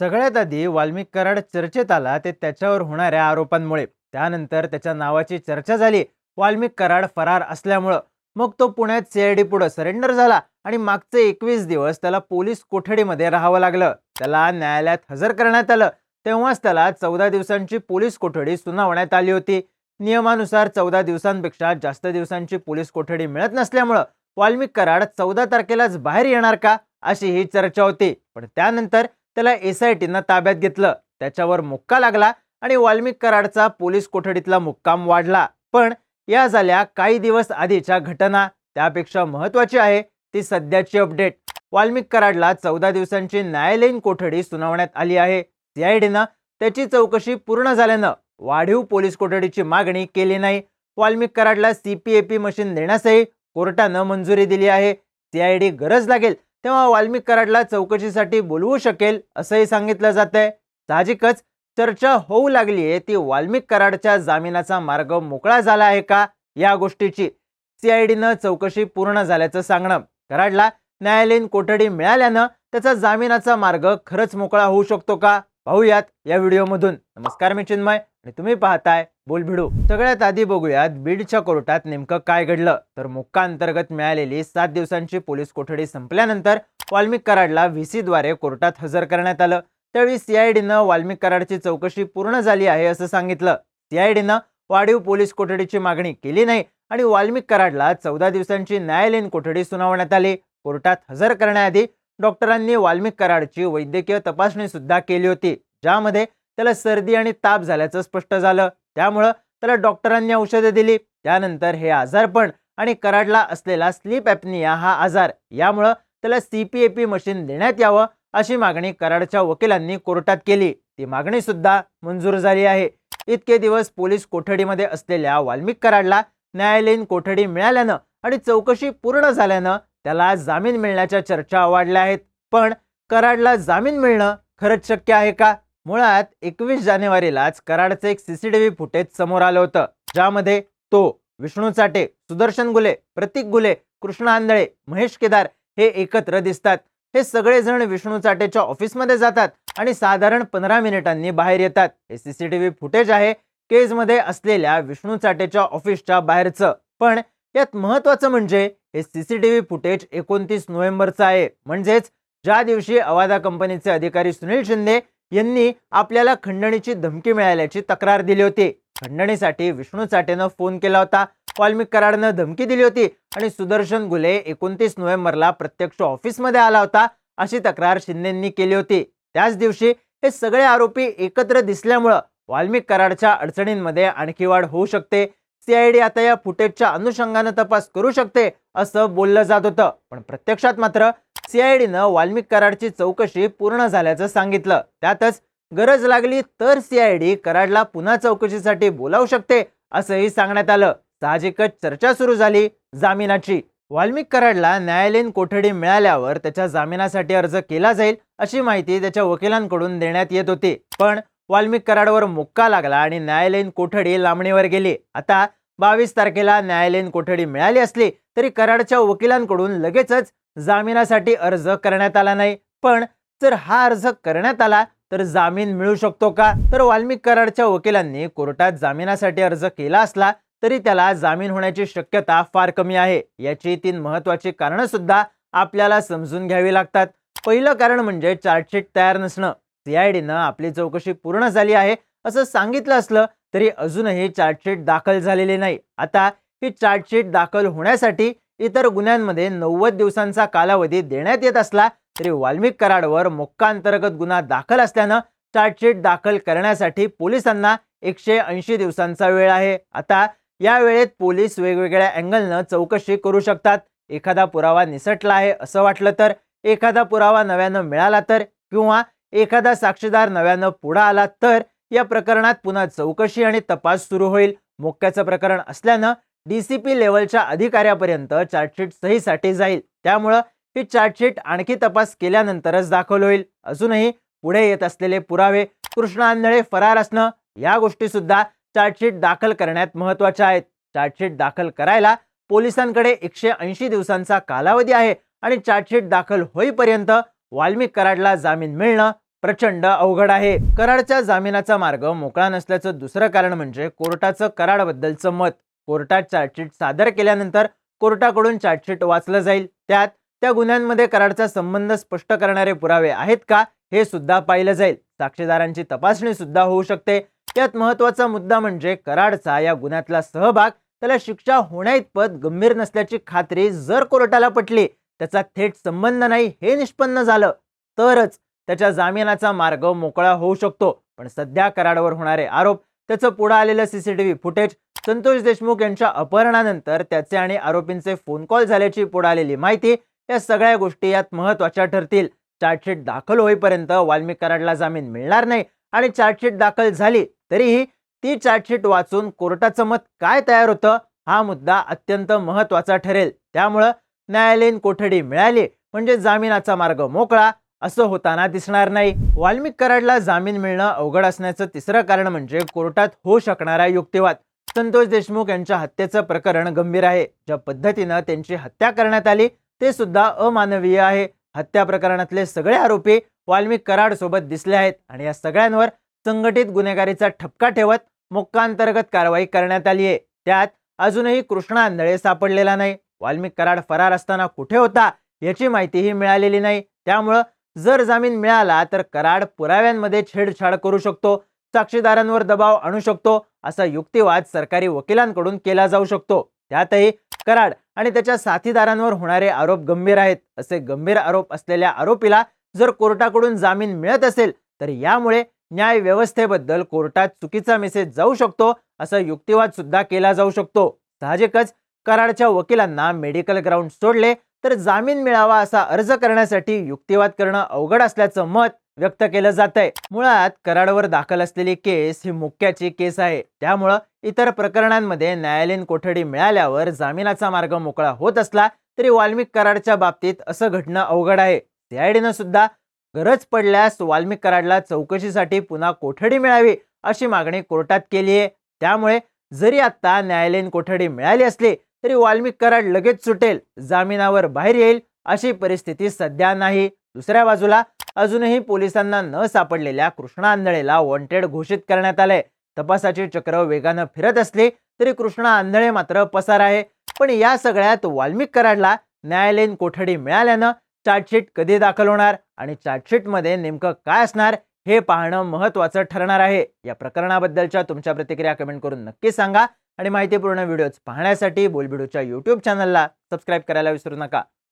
सगळ्यात आधी वाल्मिक कराड चर्चेत आला ते त्याच्यावर होणाऱ्या आरोपांमुळे. त्यानंतर त्याच्या नावाची चर्चा झाली. वाल्मिक कराड फरार असल्यामुळं. मग तो पुण्यात सीआयडी पुढे सरेंडर झाला आणि मागचे एकवीस दिवस त्याला पोलीस कोठडीमध्ये राहावं लागलं. त्याला न्यायालयात हजर करण्यात आलं. तेव्हाच त्याला चौदा दिवसांची पोलीस कोठडी सुनावण्यात आली होती. नियमानुसार चौदा दिवसांपेक्षा जास्त दिवसांची पोलीस कोठडी मिळत नसल्यामुळं वाल्मिक कराड चौदा तारखेलाच बाहेर येणार का? अशी ही चर्चा होती. पण त्यानंतर त्याला एस आय टीनं ताब्यात घेतलं. त्याच्यावर मुक्का लागला आणि वाल्मिक कराडचा पोलीस कोठडीतला मुक्काम वाढला. पण या झाल्या काही दिवस आधीच्या घटना. त्यापेक्षा महत्वाची आहे ती सध्याची अपडेट. वाल्मिक कराडला चौदा दिवसांची न्यायालयीन कोठडी सुनावण्यात आली आहे. सीआयडीनं त्याची चौकशी पूर्ण झाल्यानं वाढीव पोलीस कोठडीची मागणी केली नाही. वाल्मिक कराडला सीपीएपी मशीन देण्यासही कोर्टानं मंजुरी दिली आहे. सीआयडी गरज लागेल तेव्हा वाल्मिक कराडला चौकशीसाठी बोलवू शकेल असंही सांगितलं जात आहे साहजिकच चर्चा होऊ लागली आहे ती वाल्मिक कराडच्या जामिनाचा मार्ग मोकळा झाला आहे का या गोष्टीची. सीआयडीनं चौकशी पूर्ण झाल्याचं सांगणं. कराडला न्यायालयीन कोठडी मिळाल्यानं त्याचा जामिनाचा मार्ग खरंच मोकळा होऊ शकतो का? पाहूयात या व्हिडिओमधून. नमस्कार मी चिन्मय आणि तुम्ही पाहताय बोल भिडू सगळ्यात आधी बघूयात बीडच्या कोर्टात नेमकं काय घडलं. तर मुक्का अंतर्गत मिळालेली सात दिवसांची पोलीस कोठडी संपल्यानंतर वाल्मिक कराडला व्ही द्वारे कोर्टात हजर करण्यात आलं. त्यावेळी सीआयडीनं वाल्मिक कराडची चौकशी पूर्ण झाली आहे असं सांगितलं. सीआयडीनं वाढीव पोलीस कोठडीची मागणी केली नाही आणि वाल्मिक कराडला चौदा दिवसांची न्यायालयीन कोठडी सुनावण्यात आली. कोर्टात हजर करण्याआधी डॉक्टरांनी वाल्मिक कराडची वैद्यकीय तपासणी सुद्धा केली होती ज्यामध्ये त्याला सर्दी आणि ताप झाल्याचं स्पष्ट झालं. त्यामुळं त्याला डॉक्टरांनी औषधं दिली त्यानंतर हे आजारपण आणि कराडला असलेला स्लीप ॲपनिया हा आजार यामुळं त्याला C P A P machine देण्यात यावं अशी मागणी कराडच्या वकिलांनी कोर्टात केली. ती मागणी सुद्धा मंजूर झाली आहे. इतके दिवस पोलीस कोठडीमध्ये असलेल्या वाल्मिक कराडला न्यायालयीन कोठडी मिळाल्यानं आणि चौकशी पूर्ण झाल्यानं त्याला जामीन मिळण्याच्या चर्चा वाढल्या आहेत. पण कराडला जामीन मिळणं खरंच शक्य आहे का? मुळात एकवीस जानेवारीलाच कराडचं एक सीसीटीव्ही फुटेज समोर आलं होतं. ज्यामध्ये तो विष्णू चाटे सुदर्शन गुले प्रतीक गुले कृष्ण आंधळे महेश केदार हे एकत्र दिसतात. हे सगळेजण विष्णू चाटेच्या ऑफिसमध्ये जातात आणि साधारण पंधरा मिनिटांनी बाहेर येतात. हे सीसीटीव्ही फुटेज आहे केजमध्ये असलेल्या विष्णू चाटेच्या ऑफिसच्या बाहेरचं. पण यात महत्वाचं म्हणजे हे सीसीटीव्ही फुटेज एकोणतीस नोव्हेंबरचं आहे. म्हणजेच ज्या दिवशी अवादा कंपनीचे अधिकारी सुनील शिंदे यांनी आपल्याला खंडणीची धमकी मिळाल्याची तक्रार दिली होती. खंडणीसाठी विष्णू चाटेनं फोन केला होता. वाल्मिक कराडनं धमकी दिली होती आणि सुदर्शन गुले एकोणतीस नोव्हेंबरला प्रत्यक्ष ऑफिसमध्ये आला होता अशी तक्रार शिंदेंनी केली होती. त्याच दिवशी हे सगळे आरोपी एकत्र दिसल्यामुळं वाल्मिक कराडच्या अडचणींमध्ये आणखी वाढ होऊ शकते. सीआयडी आता या फुटेजच्या अनुषंगानं तपास करू शकते असं बोललं जात होतं. पण प्रत्यक्षात मात्र सीआयडीनं वाल्मिक कराडची चौकशी पूर्ण झाल्याचं सांगितलं. त्यातच गरज लागली तर सीआयडी कराडला पुन्हा चौकशीसाठी बोलावू शकते असंही सांगण्यात आलं. साहजिकच चर्चा सुरू झाली जामिनाची. वाल्मिक कराडला न्यायालयीन कोठडी मिळाल्यावर त्याच्या जामिनासाठी अर्ज केला जाईल अशी माहिती त्याच्या वकिलांकडून देण्यात येत होती. पण वाल्मिक कराडवर मुक्का लागला आणि न्यायालयीन कोठडी लांबणीवर गेली. आता बावीस तारखेला न्यायालयीन कोठडी मिळाली असली तरी कराडच्या वकिलांकडून लगेचच जामिनासाठी अर्ज करण्यात आला नाही. पण जर हा अर्ज करण्यात आला तर जामीन मिळू शकतो का? तर वाल्मिक कराडच्या वकिलांनी कोर्टात जामिनासाठी अर्ज केला असला तरी त्याला जामीन होण्याची शक्यता फार कमी आहे. याची तीन महत्वाची कारणं सुद्धा आपल्याला समजून घ्यावी लागतात. पहिलं कारण म्हणजे चार्जशीट तयार नसणं. सीआयडीनं आपली चौकशी पूर्ण झाली आहे असं सांगितलं असलं तरी अजूनही चार्जशीट दाखल झालेली नाही. आता ही चार्जशीट दाखल होण्यासाठी इतर गुन्ह्यांमध्ये नव्वद दिवसांचा कालावधी देण्यात येत असला तरी वाल्मिक कराडवर मोक्का अंतर्गत गुन्हा दाखल असल्यानं चार्जशीट दाखल करण्यासाठी पोलिसांना एकशे ऐंशी दिवसांचा वेळ आहे. आता या वेळेत पोलीस वेगवेगळ्या अँगलनं चौकशी करू शकतात. एखादा पुरावा निसटला आहे असं वाटलं तर एखादा पुरावा नव्यानं मिळाला तर किंवा एखादा साक्षीदार नव्यानं पुढे आला तर या प्रकरणात पुन्हा चौकशी आणि तपास सुरू होईल. मोक्याचं प्रकरण असल्यानं डीसीपी लेवलच्या अधिकाऱ्यापर्यंत चार्जशीट सहीसाठी जाईल. त्यामुळं ही चार्जशीट आणखी तपास केल्यानंतरच दाखल होईल. अजूनही पुढे येत असलेले पुरावे कृष्ण आंधळे फरार असणं या गोष्टी सुद्धा चार्जशीट दाखल करण्यात महत्त्वाच्या आहेत. चार्जशीट दाखल करायला पोलिसांकडे एकशे ऐंशी दिवसांचा कालावधी आहे आणि चार्जशीट दाखल होईपर्यंत वाल्मिक कराडला जामीन मिळणं प्रचंड अवघड आहे. कराडच्या जामिनाचा मार्ग मोकळा नसल्याचं दुसरं कारण म्हणजे कोर्टाचं कराडबद्दलचं मत. कोर्टात चार्जशीट सादर केल्यानंतर कोर्टाकडून चार्जशीट वाचलं जाईल. त्यात त्या गुन्ह्यांमध्ये कराडचा संबंध स्पष्ट करणारे पुरावे आहेत का हे सुद्धा पाहिलं जाईल. साक्षीदारांची तपासणी सुद्धा होऊ शकते. त्यात महत्त्वाचा मुद्दा म्हणजे कराडचा या गुन्ह्यातला सहभाग त्याला शिक्षा होण्याइतपत गंभीर नसल्याची खात्री जर कोर्टाला पटली त्याचा थेट संबंध नाही हे निष्पन्न झालं. तरच त्याच्या जामिनाचा मार्ग मोकळा होऊ शकतो. पण सध्या कराडवर होणारे आरोप त्याचं पुढे आलेलं सीसीटीव्ही फुटेज संतोष देशमुख यांच्या अपहरणानंतर त्याचे आणि आरोपींचे फोन कॉल झाल्याची पुढे आलेली माहिती या सगळ्या गोष्टी यात महत्त्वाच्या ठरतील. चार्जशीट दाखल होईपर्यंत वाल्मिक कराडला जामीन मिळणार नाही आणि चार्जशीट दाखल झाली तरीही ती चार्जशीट वाचून कोर्टाचं मत काय तयार होतं हा मुद्दा अत्यंत महत्त्वाचा ठरेल. त्यामुळं न्यायालयीन कोठडी मिळाली म्हणजे जामिनाचा मार्ग मोकळा असं होताना दिसणार नाही. वाल्मिक कराडला जामीन मिळणं अवघड असण्याचं तिसरं कारण म्हणजे कोर्टात होऊ शकणारा युक्तिवाद. संतोष देशमुख यांच्या हत्येचं प्रकरण गंभीर आहे. ज्या पद्धतीनं त्यांची हत्या करण्यात आली ते सुद्धा अमानवीय आहे. हत्या प्रकरणातले सगळे आरोपी वाल्मिक कराड सोबत दिसले आहेत आणि या सगळ्यांवर संघटित गुन्हेगारीचा ठपका ठेवत मोक्कांतर्गत कारवाई करण्यात आली आहे त्यात अजूनही कृष्णा आंधळे सापडलेला नाही. वाल्मिक कराड फरार असताना कुठे होता याची माहितीही मिळालेली नाही. त्यामुळं जर जामीन मिळाला तर कराड पुराव्यांमध्ये छेडछाड करू शकतो साक्षीदारांवर दबाव आणू शकतो असा युक्तिवाद सरकारी वकिलांकडून केला जाऊ शकतो. त्यातही कराड आणि त्याच्या साथीदारांवर होणारे आरोप गंभीर आहेत. असे गंभीर आरोप असलेल्या आरोपीला जर कोर्टाकडून जामीन मिळत असेल तर यामुळे न्याय व्यवस्थेबद्दल कोर्टात चुकीचा मेसेज जाऊ शकतो असा युक्तिवाद सुद्धा केला जाऊ शकतो. साहजिकच कराडच्या वकिलांना मेडिकल ग्राउंड सोडले तर जामीन मिळावा असा अर्ज करण्यासाठी युक्तिवाद करणं अवघड असल्याचं मत व्यक्त केलं जात आहे मुळात कराडवर दाखल असलेली केस ही मुक्याची केस आहे. त्यामुळं इतर प्रकरणांमध्ये न्यायालयीन कोठडी मिळाल्यावर जामिनाचा मार्ग मोकळा होत असला तरी वाल्मिक कराडच्या बाबतीत असं घडणं अवघड आहे. सीआयडीनं सुद्धा गरज पडल्यास वाल्मिक कराडला चौकशीसाठी पुन्हा कोठडी मिळावी अशी मागणी कोर्टात केली आहे त्यामुळे जरी आता न्यायालयीन कोठडी मिळाली असली तरी वाल्मिक कराड लगेच सुटेल जामिनावर बाहेर येईल अशी परिस्थिती सध्या नाही. दुसऱ्या बाजूला अजूनही पोलिसांना न सापडलेल्या कृष्णा आंधळेला वॉन्टेड घोषित करण्यात आलंय. तपासाची चक्र वेगानं फिरत असली तरी कृष्णा आंधळे मात्र पसार आहे. पण या सगळ्यात वाल्मिक कराडला न्यायालयीन कोठडी मिळाल्यानं चार्जशीट कधी दाखल होणार आणि चार्जशीटमध्ये नेमकं काय असणार हे पाहणं महत्त्वाचं ठरणार आहे. या प्रकरणाबद्दलच्या तुमच्या प्रतिक्रिया कमेंट करून नक्की सांगा. आणि माहितीपूर्ण व्हिडिओज पाहण्यासाठी बोलबिडूच्या यूट्यूब चॅनलला सबस्क्राईब करायला विसरू नका.